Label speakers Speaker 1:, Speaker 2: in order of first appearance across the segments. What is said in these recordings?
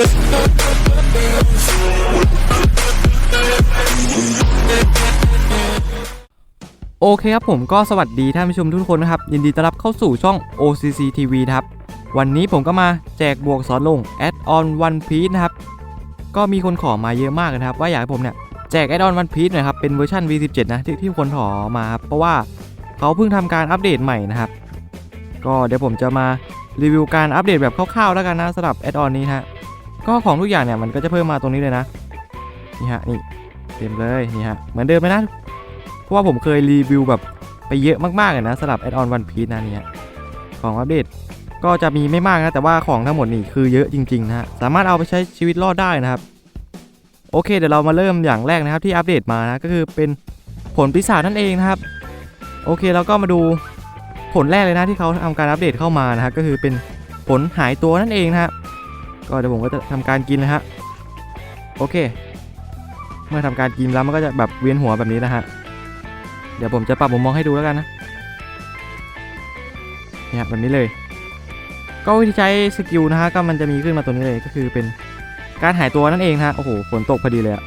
Speaker 1: โอเคครับผมก็สวัสดีท่านผู้ชมทุกคนนะครับ ยินดีต้อนรับเข้าสู่ช่อง OCC TV นะครับ วันนี้ผมก็มาแจกบวกสอนลง Add on One Piece นะครับ ก็มีคนขอมาเยอะมากนะครับ ว่าอยากให้ผมเนี่ยแจก Add on One Piece นะครับ เป็นเวอร์ชัน V17 นะที่ที่คนขอมาครับเพราะว่าเขาเพิ่งทำการอัปเดตใหม่นะครับ ก็เดี๋ยวผมจะมารีวิวการอัปเดตแบบคร่าวๆแล้วกันนะสำหรับ Add on นี้ฮะ ก็ของทุกอย่างเนี่ยมันก็จะเพิ่มมาตรงนี้เลยนะ นี่ฮะนี่เต็มเลยนี่ฮะเหมือนเดิมไหมนะ เพราะว่าผมเคยรีวิวแบบไปเยอะมากๆเลยนะสำหรับ Add on One Piece นะเนี่ยของอัปเดตก็จะมีไม่มากนะ แต่ว่าของทั้งหมดนี่คือเยอะจริงๆนะฮะสามารถเอาไปใช้ชีวิตรอดได้นะครับ โอเค เดี๋ยวเรามาเริ่มอย่างแรกนะครับที่อัปเดตมานะก็คือเป็นผลปีศาจนั่นเองนะครับ โอเคเราก็มาดูผลแรกเลยนะที่เขาทำการอัปเดตเข้ามานะครับก็คือเป็นผลหายตัวนั่นเองนะฮะ ก็เดี๋ยวผมก็จะทำการกินนะฮะโอเค เมื่อทำการกินแล้วมันก็จะแบบเวียนหัวแบบนี้นะฮะเดี๋ยวผมจะปรับมุมมองให้ดูแล้วกันนะเนี่ยแบบนี้เลย ก็วิธีใช้สกิลนะฮะก็มันจะมีขึ้นมาตัวนี้เลยก็คือเป็นการหายตัวนั่นเองนะฮะโอ้โหฝนตกพอดีเลยอะ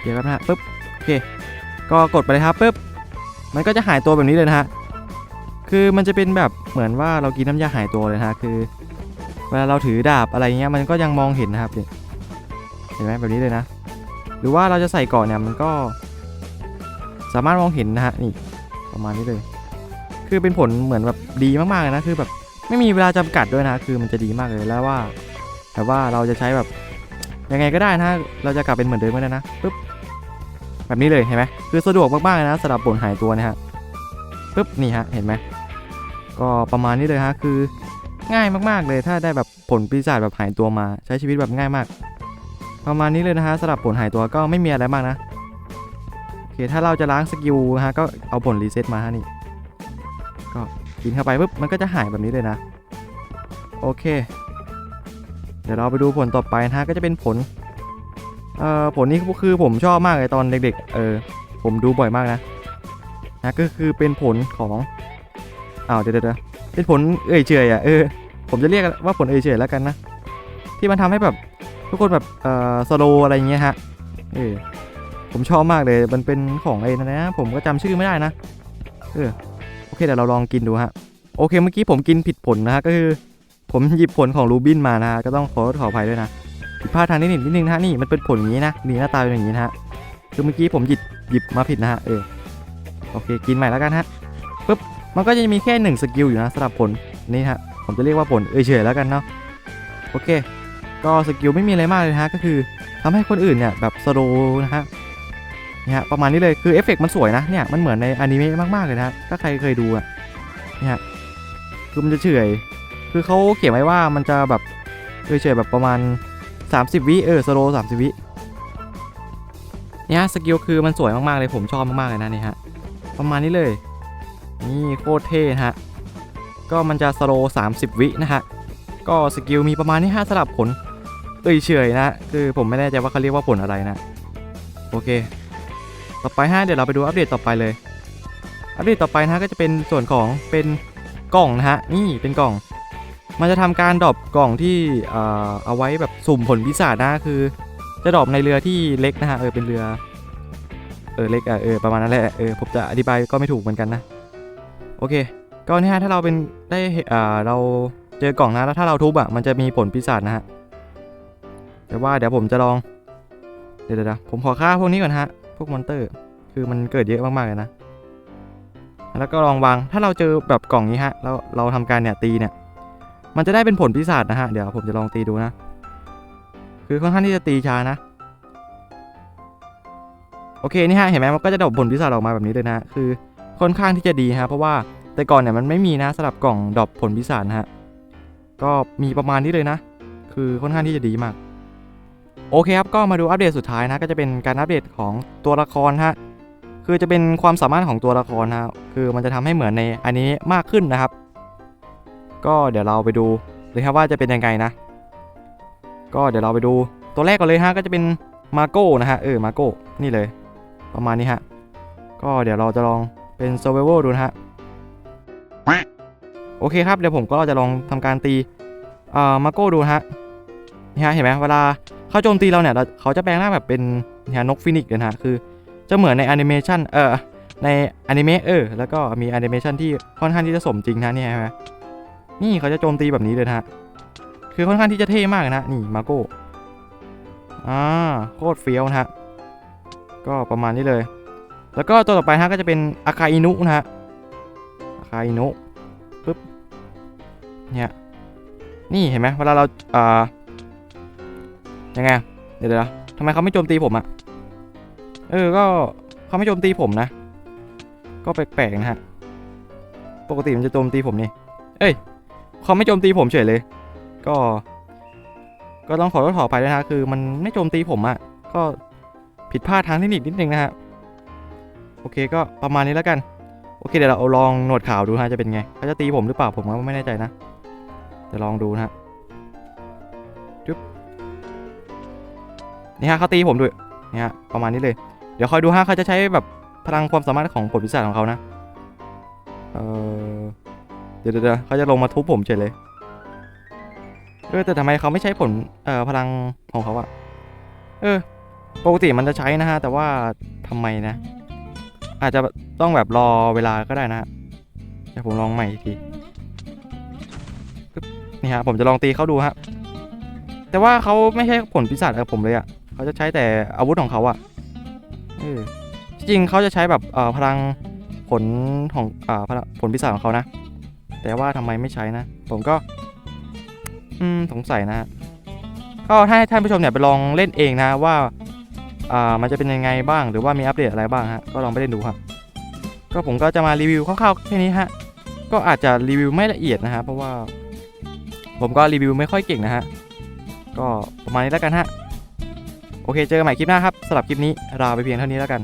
Speaker 1: เดี๋ยวครับนะฮะปึ๊บโอเค ก็กดไปเลยครับปึ๊บมันก็จะหายตัวแบบนี้เลยนะฮะคือมันจะเป็นแบบเหมือนว่าเรากินน้ำยาหายตัวเลยนะฮะคือ วลาเราถือดาบอะไรเงี้ยมันก็ยังมองเห็นนะครับนี่เห็นไหมแบบนี้เลยนะ หรือว่าเราจะใส่เก่อนเนี่ยมันก็ สามารถมองเห็นนะฮะนี่ประมาณนี้เลย คือเป็นผลเหมือนแบบดีมากๆเลยนะคือแบบไม่มีเวลาจำกัดด้วยนะ คือมันจะดีมากเลยแล้วว่า แต่ว่าเราจะใช้แบบยังไงก็ได้นะเราจะกลับเป็นเหมือนเดิมก็ได้นะปึ๊บแบบนี้เลยเห็นไหมคือสะดวกมากๆเลยนะสำหรับผลหายตัวนะฮะปึ๊บนี่ฮะเห็นไหมก็ประมาณนี้เลยฮะคือ ง่ายมากๆเลย ถ้าได้แบบผลปีศาจแบบหายตัวมาใช้ชีวิตแบบง่ายมาก ประมาณนี้เลยนะฮะสำหรับผลหายตัวก็ไม่มีอะไรมากนะโอเคถ้าเราจะล้างสกิลนะฮะก็เอาผลรีเซ็ตมาฮะนี่ก็กินเข้าไปปุ๊บมันก็จะหายแบบนี้เลยนะโอเค เดี๋ยวเราไปดูผลต่อไปนะฮะก็จะเป็นผลเอ่อผลนี้คือผมชอบมากเลยตอนเด็กๆเออผมดูบ่อยมากนะนะก็คือเป็นผลของอ้าวเดี๋ยวเดี๋ยว เป็นผลเอ่ยเฉยอะเออผมจะเรียกว่าผลเอ่ยเฉยแล้วกันนะ ที่มันทำให้แบบทุกคนแบบเอ่อสโลอะไรเงี้ยฮะเออผมชอบมากเลยมันเป็นของไอ้นั่นะผมก็จำชื่อไม่ได้นะเออโอเคเดี๋ยวเราลองกินดูฮะโอเคเมื่อกี้ผมกินผิดผลนะฮะก็คือ ผมหยิบผลของรูบินมานะฮะก็ต้องขอขออภัยด้วยนะผิดพลาดทางนิดนิดนิดนึงนะฮะนี่มันเป็นผลอย่างนี้นะนี่หน้าตาเป็นอย่างนี้นะฮะคือเมื่อกี้ผมหยิบหยิบมาผิดนะฮะเออโอเค กินใหม่แล้วกันฮะ มันก็จะมีแค่หนึ่งสกิลอยู่นะสำหรับผลนี่ฮะผมจะเรียกว่าผลเอยเฉยแล้วกันเนาะโอเค ก็สกิลไม่มีอะไรมากเลยฮะก็คือทำให้คนอื่นเนี่ยแบบสโลนะฮะนี่ฮะประมาณนี้เลยคือเอฟเฟกต์มันสวยนะเนี่ยมันเหมือนในอนิเมะมากๆเลยนะถ้าใครเคยดูอะนี่ยคือมันจะเฉยคือเขาเขียนไว้ว่ามันจะแบบเฉยๆแบบประมาณ 30 วิเออสโลสามสิบวิเนี่ยสกิลคือมันสวยมากๆเลยผมชอบมากๆเลยนะนี่ฮะประมาณนี้เลย นี่โคตรเท่นะฮะ ก็มันจะสโล30 วินะฮะ ก็สกิลมีประมาณนี้ฮะสลับผลเอ้ยเฉยนะ คือผมไม่แน่ใจว่าเขาเรียกว่าผลอะไรนะ โอเค ต่อไปฮะเดี๋ยวเราไปดูอัปเดตต่อไปเลย อัปเดตต่อไปนะะก็จะเป็นส่วนของเป็นกล่องนะฮะ นี่เป็นกล่อง มันจะทำการดรอปกล่องที่เอ่อเอาไว้แบบสุ่มผลพิศาจนะคือ จะดรอปในเรือที่เล็กนะฮะ เออเป็นเรือ เออเล็กอะเออประมาณนั้นแหละ เออผมจะอธิบายก็ไม่ถูกเหมือนกันนะ โอเค ก็นี่ฮะถ้าเราเป็นได้อ่าเราเจอกล่องนะแล้วถ้าเราทุบอะมันจะมีผลพิศาจนะฮะแต่ว่าเดี๋ยวผมจะลอง เดี๋ยวเดี๋ยวผมขอฆ่าพวกนี้ก่อนฮะ พวกมอนเตอร์ คือมันเกิดเยอะมากๆเลยนะ แล้วก็ลองวาง ถ้าเราเจอแบบกล่องนี้ฮะ แล้วเราทำการเนี่ยตีเนี่ย มันจะได้เป็นผลพิศาจนะฮะ เดี๋ยวผมจะลองตีดูนะ คือค่อนข้างที่จะตีช้านะ โอเคนี่ฮะ เห็นไหมมันก็จะดรอปผลพิศาจออกมาแบบนี้เลยนะ คือ ค่อนข้างที่จะดีฮะเพราะว่าแต่ก่อนเนี่ยมันไม่มีนะสำหรับกล่องดอปผลพิศาจนะฮะก็มีประมาณนี้เลยนะ คือค่อนข้างที่จะดีมากโอเคครับก็มาดูอัปเดตสุดท้ายนะก็จะเป็นการอัปเดตของตัวละครฮะคือจะเป็นความสามารถของตัวละครนะคือมันจะทำให้เหมือนในอันนี้มากขึ้นนะครับ ก็เดี๋ยวเราไปดูเลยครับว่าจะเป็นยังไงนะ ก็เดี๋ยวเราไปดูตัวแรกก่อนเลยฮะก็จะเป็นมาโก้นะฮะเออมาโก้นี่เลย ประมาณนี้ฮะก็เดี๋ยวเราจะลอง เป็น survival ดูนะฮะ โอเคครับ เดี๋ยวผมก็จะลองทำการตีอ่ามาโก้ดูนะฮะนี่ฮะเห็นไหมเวลาเขาโจมตีเราเนี่ยเขาจะแปลงร่างแบบเป็นเนี่ยนกฟินิกเลยนะฮะคือจะเหมือนในแอนิเมชันเออในอนิเมะเออแล้วก็มีแอนิเมชันที่ค่อนข้างที่จะสมจริงนะเนี่ยเห็นไหมนี่เขาจะโจมตีแบบนี้เลยนะฮะคือค่อนข้างที่จะเท่มากนะนี่มาโก้อ่าโคตรเฟี้ยวนะฮะก็ประมาณนี้เลย แล้วก็ตัวต่อไปฮะก็จะเป็นอาคาอินุนะฮะอาคาอินุปึ๊บเนี่ยนี่เห็นไหมเวลาเราอ่ายังไงเดี๋ยวเดี๋ยวทำไมเขาไม่โจมตีผมอะเออก็เขาไม่โจมตีผมนะ ก็แปลกๆนะฮะปกติมันจะโจมตีผมนี่เอ้ยเขาไม่โจมตีผมเฉยเลย ก็ ก็ต้องขอโทษขอไปด้วยนะฮะคือ มันไม่โจมตีผมอะก็ผิดพลาดทางเทคนิคนิดนึงนะฮะ โอเคก็ประมาณนี้แล้วกัน โอเคเดี๋ยวเราลองหนวดข่าวดูฮะจะเป็นไงเขาจะตีผมหรือเปล่าผมก็ไม่แน่ใจนะเดี๋ยวลองดูนะฮะจุ๊บนี่ฮะเขาตีผมด้วยนี่ฮะประมาณนี้เลย เดี๋ยวคอยดูฮะเขาจะใช้แบบพลังความสามารถของผลพิศาจของเขานะเออเดี๋ยวเดี๋ยวเดี๋ยวเขาจะลงมาทุบผมเฉยเลยเออแต่ทำไมเขาไม่ใช้ผลเอ่อพลังของเขาอะเออปกติมันจะใช้นะฮะแต่ว่าทำไมนะ อาจจะต้องแบบรอเวลาก็ได้นะเดี๋ยวผมลองใหม่อีกทีนี่ฮะผมจะลองตีเขาดูฮะแต่ว่าเขาไม่ใช่ผลพิศาจกับผมเลยอะ่ะเขาจะใช้แต่อาวุธของเขาอะ่ะเออจริงเขาจะใช้แบบเอ่อพลังผลของอ่าพลังผลพิศาจของเขานะ แต่ว่าทำไมไม่ใช้นะ ผมก็ อืมสงสัยนะฮะก็ถ้าให้ท่านผู้ชมเนี่ยไปลองเล่นเองนะว่า อ่ามันจะเป็นยังไงบ้าง หรือว่ามีอัปเดตอะไรบ้างฮะก็ลองไปเล่นดูครับ ก็ผมก็จะมารีวิวคร่าวๆแค่นี้ฮะก็อาจจะรีวิวไม่ละเอียดนะฮะเพราะว่า ผมก็รีวิวไม่ค่อยเก่งนะฮะก็ประมาณนี้แล้วกันฮะโอเคเจอกันใหม่คลิปหน้าครับสำหรับคลิปนี้ลาไปเพียงเท่านี้แล้วกัน